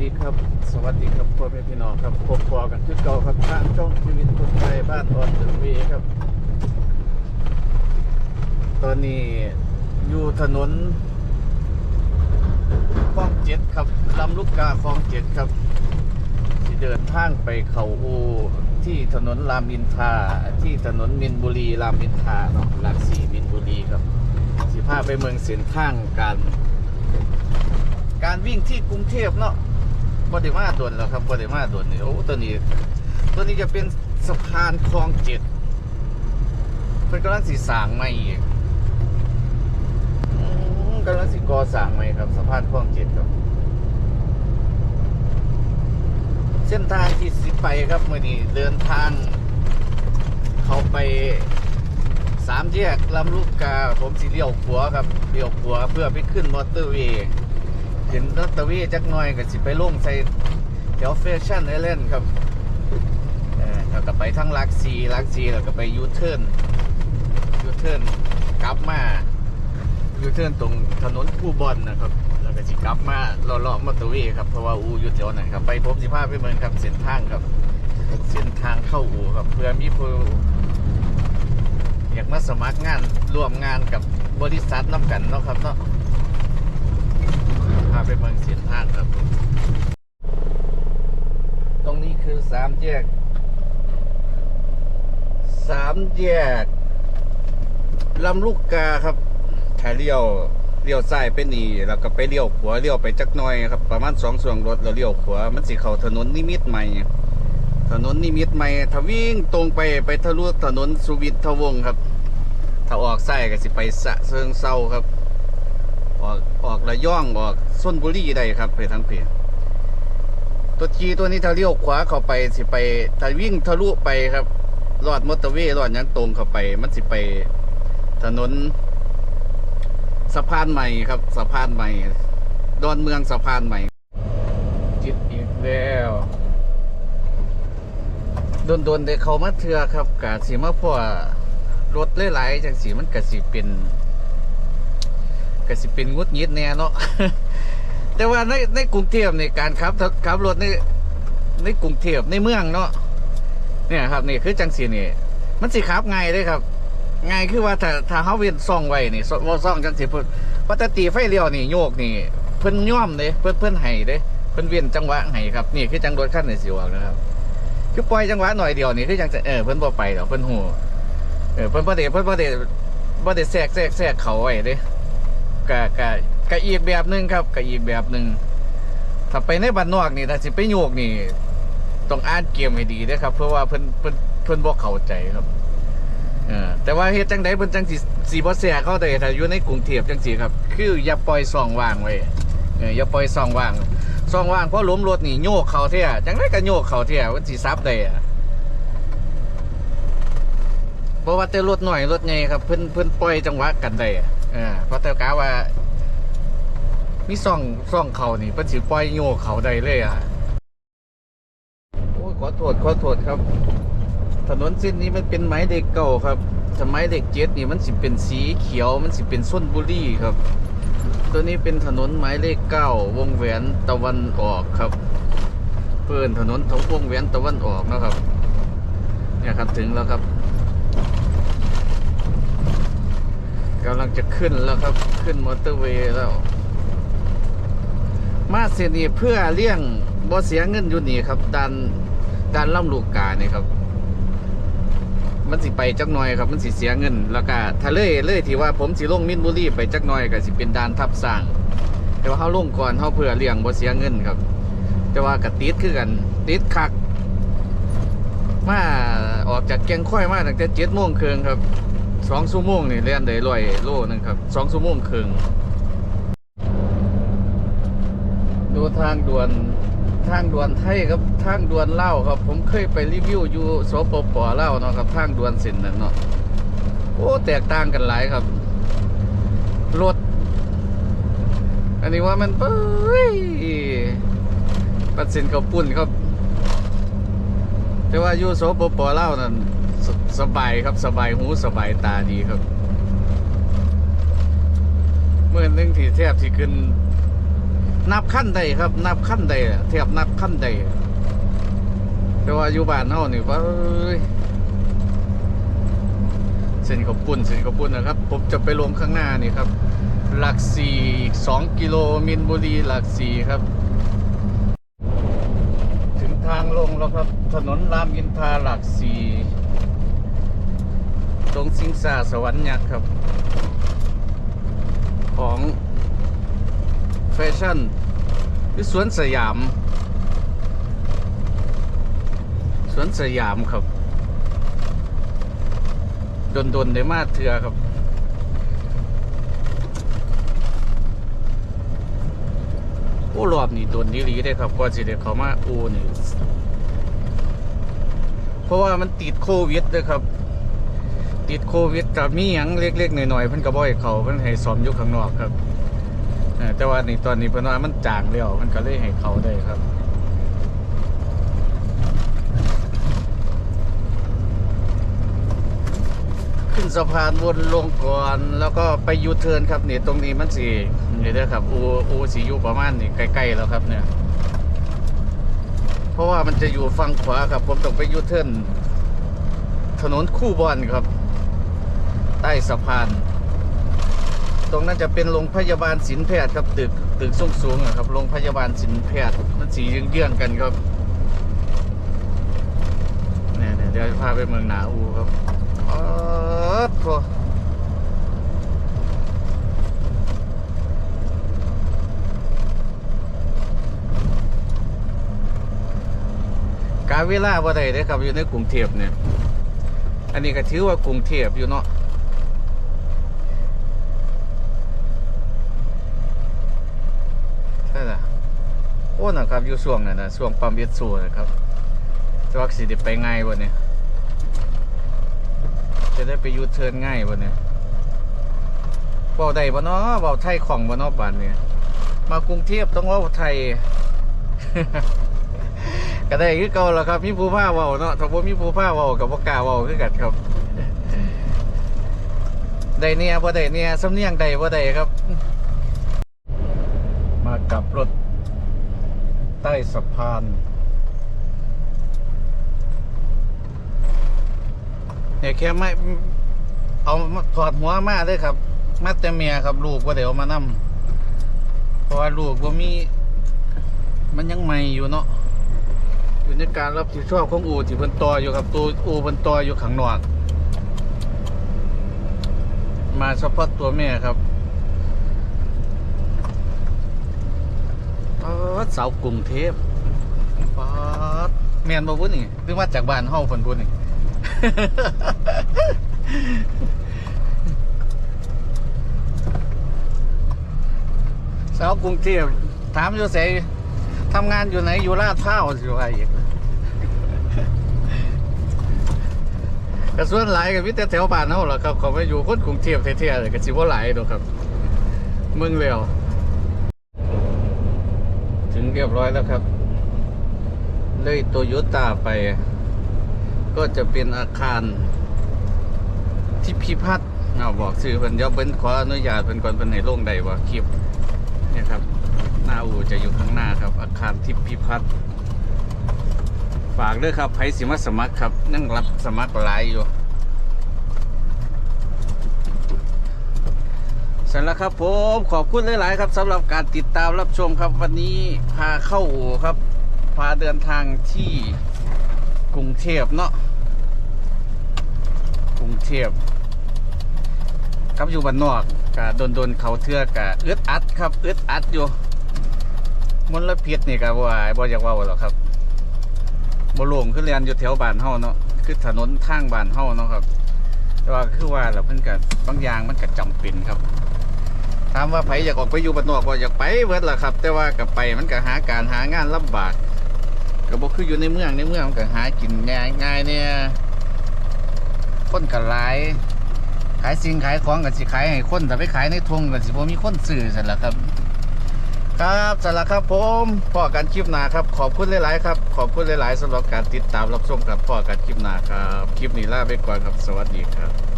ดีครับ สวัสดีครับพ่อแม่พี่น้องครับพบพอกันคือเก่าครับทางช่องชีวิตคนไทยบ้านออนเดอะเวย์ครับ ตอนนี้อยู่ถนนคลองเจ็ดครับลำลูกกาคลองเจ็ดครับที่เดินทางไปเขาอูที่ถนนรามอินทาที่ถนนมินบุรีรามอินทาเนาะหลักสี่มินบุรีครับสิพาไปเมืองเส้นทางการการวิ่งที่กรุงเทพเนาะ บไดิมาด่วนแล้วครับบไดิมาด่วนนี่โอ้ตัวนี้ ตัวนี้จะเป็นสะพานคลองเจ็ดเพิ่นกำลังสีสางใหม่อีกอืมกำลังสีก่อสางใหม่ครับสะพานคลองเจ็ดครับ เส้นทางที่สิไปครับมื่อนี้เดินทางเขาไปสามแยกลำลูกกาผมสิเลี้ยวขวครับเลี้ยวขวเพื่อไปขึ้นมอเตอร์เวย์ เห็นรถตะวีจักหน่อยก็สิไปลงใส่แถวแฟชั่นไอแลนครับเออแล้วก็ไปทั้งลักซีลักซีแล้วก็ไปยูเทิร์นยูเทิร์นกลับมายูเทิร์นตรงถนนคู่บอลนะครับ แล้วก็สิกลับมาเลาะๆมอเตอร์เวย์ครับ เพราะว่าอูอยู่แถวนั้นครับ ไปพบสิพาไปเมืองครับเส้นทางครับ เส้นทางเข้าอูครับ เพื่อมีผู้อยากมาสมัครงานร่วมงานกับบริษัทน้ำกันเนาะครับเนาะาไปเมืองเสียนทางครับตรงนี้คือสามแยกสามแยกลำลูกกาครับถ้าเลี้ยวเลี้ยวซ้ายไปนี่แล้วก็ไปเลี้ยวขวาเลี้ยวไปจักหน่อยครับประมาณสองส่วงรถแล้วเลี้ยวขวามันสิเข้าถนนนิมิตใหม่ ถนนนิมิตใหม่ถ้าวิ่งตรงไปไปทะลุถนนสุวิททวงครับ ถ้าออกซ้ายก็สิไปสะเซิงเซาครับ ออกออกระย่องออกส้นบุรีได้ครับไปทั้งเพตัวจีตัวนี้ถ้าเลี้ยวขวาเข้าไปสิไปถ้าวิ่งทะลุไปครับลอดมอเตอร์เวย์ลอดยังตรงเข้าไป มันสิไปถนนสะพานใหม่ครับสะพานใหม่ ดอนเมืองสะพานใหม่ จิตอีกแล้วโดนโดนๆได้เขามาเถื่อครับกะสิมาพ่อรถหลายๆจังสีมันกะสิเป็น ก็สิเป็นงุดหงิดแน่เนาะแต่ว่าในในกรุงเทพในการขับขับรถในในกรุงเทพในเมืองเนาะเนี่ยครับนี่คือจังสีนี่มันสิขับง่ายเลยครับง่ายคือว่าถ้าถ้าเฮาเว้นซ่องไว้นี่ว่าซ่องจังสิเพิ่นปกติไฟเลี้ยวนี่โยกนี่ เพิ่นย่อมเด้เพิ่นเพิ่นให้เด้เพิ่นเว้นจังหวะให้ครับนี่คือจังรถคันนี่สิออกนะครับคือปล่อยจังหวะหน่อยเดียวนี่คือจังเออเพิ่นบ่ไปดอกเพิ่นฮู้เออเพิ่นบ่ได้เพิ่นบ่ได้บ่ได้แทรกแทรกแทรกเขาไว้เด้ กะกะกะอีกแบบหนึ่งครับกะอีกแบบหนึ่งถ้าไปในบ้านนอกนี่ถ้าสิไปโยกนี่ ต้องอ่านเกมให้ดีเด้อครับ เพราะว่าเพิ่นเพิ่นเพิ่นบ่เข้าใจครับเออแต่ว่าเฮ็ดจังไดเพิ่นจังสิสิบ่แซ่เข้าได้ถ้าอยู่ในกรุงเทพจังซี่ครับ คืออย่าปล่อยซ่องว่างไว้เอออย่าปล่อยซ่องว่างซ่องว่างเพราะล้มรถนี่โยกเขาแท้จังไดก็โยกเขาแท้มันสิซับได้อะเพราะว่าแต่รถน้อยรถใหญ่ครับเพิ่นเพิ่นปล่อยจังหวะกันได้อะ อ่าเพราะแต่กาว่า มีซ่องซ่องเขานี่เพิ่นสิปล่อยโยกเขาได้เลยอะโอ้ยขอโทษขอโทษครับ ถนนเส้นนี้มันเป็นไม้เด็กเก่าครับสมัยเด็กเจ็ดนี่มันสิเป็นสีเขียวมันสิเป็นส้นบุรีครับ ตัวนี้เป็นถนนหมายเลขเก้าวงแหวนตะวันออกครับ เพื่อนถนนทงวงแหวนตะวันออกนะครับ เนี่ยครับถึงแล้วครับ กำลังจะขึ้นแล้วครับ ขึ้นมอเตอร์เวย์แล้ว มาเสียนี่เพื่อเลี่ยงบ่เสียเงินอยู่นี่ครับดันดันล่ำลูกกาเนี่ยครับ มันสิไปจักหน่อยครับ มันสิเสียเงิน แล้วก็ถ้าเลยเลยที่ว่าผมสิลงมินบุรีไปจักหน่อยก็สิเป็นดานทับสร้าง แต่ว่าเขาลงก่อนเขาเพื่อเลี่ยงบ่เสียเงินครับ แต่ว่ากติดคือกันติดคักมาออกจากแกงค่อยมาตั้งแต่เจ็ดโมงครึ่งครับ สองชั่วโมงนี่เล่นได้ร้อยโลนึงครับสองชั่วโมงครึ่งดูทางด่วนทางด่วนไทยครับทางด่วนเล่าครับ ผมเคยไปรีวิวอยู่สปปเล่าเนาะครับทางด่วนส้นนั้นเนาะโอ้แตกต่างกันหลายครับรถอันนี้ว่ามันเป้ยปัดส้นเขาปุ่นครับ แต่ว่าอยู่สปปเล่านั่น สสบายครับสบายหูสบายตาดีครับ เมื่อนึงที่แทบที่ขึ้น นับขั้นใดครับ นับขั้นใดเทียบนับขั้นใดแต่ว่าอยู่บ้านเฮานี่ว่าเอ้ยเส้นขาวปุ้นเส้นขาวปุ้นนะครับ ผมจะไปลงข้างหน้านี่ครับ หลักสี่สองกิโลมินบุรีหลักสี่ครับ ถึงทางลงแล้วครับ ถนนรามอินทราหลักสี่ ตรงสิงสาสวรรค์ยักษ์ครับ ของแฟชั่นหรือสวนสยาม สวนสยามครับดนดนได้มาเถื่อครับ โอ้รอบนี้โดนดีหลีได้ครับก่อนสิเด็กเขามาอูนี่เพราะว่ามันติดโควิดด้วยครับ ติดโควิดกับมีหยังเล็กๆหน่อยๆเพิ่นก็บ่ให้เขาเพิ่นให้ซ้อมอยู่ข้างนอกครับเออแต่ว่านี่ตอนนี้เพิ่นว่ามันจางแล้วมันก็เลยให้เขาได้ครับขึ้นสะพานวนลงก่อนแล้วก็ไปยูเทิร์นครับนี่ตรงนี้มันสีนี่เด้อครับอูอูสีอยู่ประมาณนี่ใกล้ๆแล้วครับเนี่ยเพราะว่ามันจะอยู่ฝั่งขวาครับผมต้องไปยูเทิร์นถนนคู่บอลครับ ใต้สะพาน ตรงนั้นจะเป็นโรงพยาบาลศิลแพทย์ครับตึกตึกสูงสูงๆอะครับโรงพยาบาลศิลแพทย์มันสีเยื่องๆกันครับเนี่ยเดี๋ยวพาไปเมืองหนาอูครับเออโถการเวลาบ่ได้เด้อครับอยู่ในกรุงเทพเนี่ย อันนี้ก็ถือว่ากรุงเทพอยู่เนาะใช่ละ โอ้นะครับอยู่ช่วงนั้นนะช่วงปั๊มเอสโซนะครับจะว่าสิได้ไปง่ายบ่เนี่ยจะได้ไปยูเทิร์นง่ายวันนี้เบาใดบ่เนาะเบาไทยของบ่เนาะบ้านเนี่ยมากรุงเทพต้องเว่าไทย ก็ได้คือเก่าแล้วครับมีผู้พาเว้าเนาะถ้าบ่มีผู้พาเว้ากับบ่กล้าเว้าคือกันครับได้เนี่ยบ่ได้เนี่ยสำเนียงใดบ่ได้ครับ มากับรถ ใต้สะพาน เนี่ยแค่ไม่เอาถอดหัวมาเลยครับ มาแต่เมียครับลูกว่าเดี๋ยวมานํเพราะว่าลูกว่ามี มันยังใหม่อยู่เนาะอยู่ในการรับผิดชอบของอูที่เพิ่นต่ออยู่ครับตัวอูเพิ่นต่ออยู่ข้างนอกมาเฉพาะตัวแม่ครับ ป๊าดสาวกรุงเทพป๊าดแมนบ่พุ่นนี่หรือว่าจากบ้านเฮาเพิ่นพุ่นนี่สาวกรุงเทพถามอยู่ไสทำงานอยู่ไหนอยู่ลาดพร้าวสิว่าอีกกระส่วนหลายกับวิแต่แถวบ้านเฮาล่ะครับเขาไม่อยู่คนกรุงเทพแท้ๆเลยก็สิบ่หลายดอกครับ เมืองแล้ว เรียบร้อยแล้วครับ เลยโตโยต้าไป ก็จะเป็นอาคารที่พิพัฒน์เอาบอกชื่อเพิ่นเดี๋ยวเพิ่นขออนุญาตเพิ่นก่อนเพิ่นให้ลงได้บ่คลิปเนี่ยครับ หน้าอู่จะอยู่ข้างหน้าครับ อาคารทิพพิพัฒน์ฝากด้วยครับไผสิมาสมัครครับ นั่งรับสมัครหลายอยู่ เสร็จแล้วครับผมขอบคุณหลาย ๆ ครับสำหรับการติดตามรับชมครับ วันนี้พาเข้าอู่ครับ พาเดินทางที่กรุงเทพเนาะกรุงเทพครับอยู่บ้านนอกกะโดนโดนเขาเทือกกะอึดอัดครับอึดอัดอยู่มลพิษนี่ก็ว่าบ่อยากว่าหรอกครับบ่โลงคือเรียนอยู่แถวบ้านเฮาเนาะคือถนนทางบ้านเฮาเนาะครับแต่ว่าคือว่าแล้วเพิ่นก็บางอย่างมันก็จำเป็นครับ ถามว่าไผอยากออกไปอยู่บ้านนอกบ่อยากไปเบิดล่ะครับ แต่ว่าก็ไปมันก็หาการหางานลำบากก็บอกคืออยู่ในเมืองในเมืองมันก็หากินง่ายง่ายเนี่ยคนก็หลายขายสิ่งขายของก็สิขายให้คนแต่ไปขายในทงก็สิบ่มีคนซื้อสั่นล่ะครับ ครับสั่นล่ะครับผมพ่อกันคลิปหนาครับ ขอบคุณหลายๆครับ ขอบคุณหลายๆสำหรับการติดตามรับชมครับพ่อกันคลิปหนาครับ คลิปนี้ลาไปก่อนครับสวัสดีครับ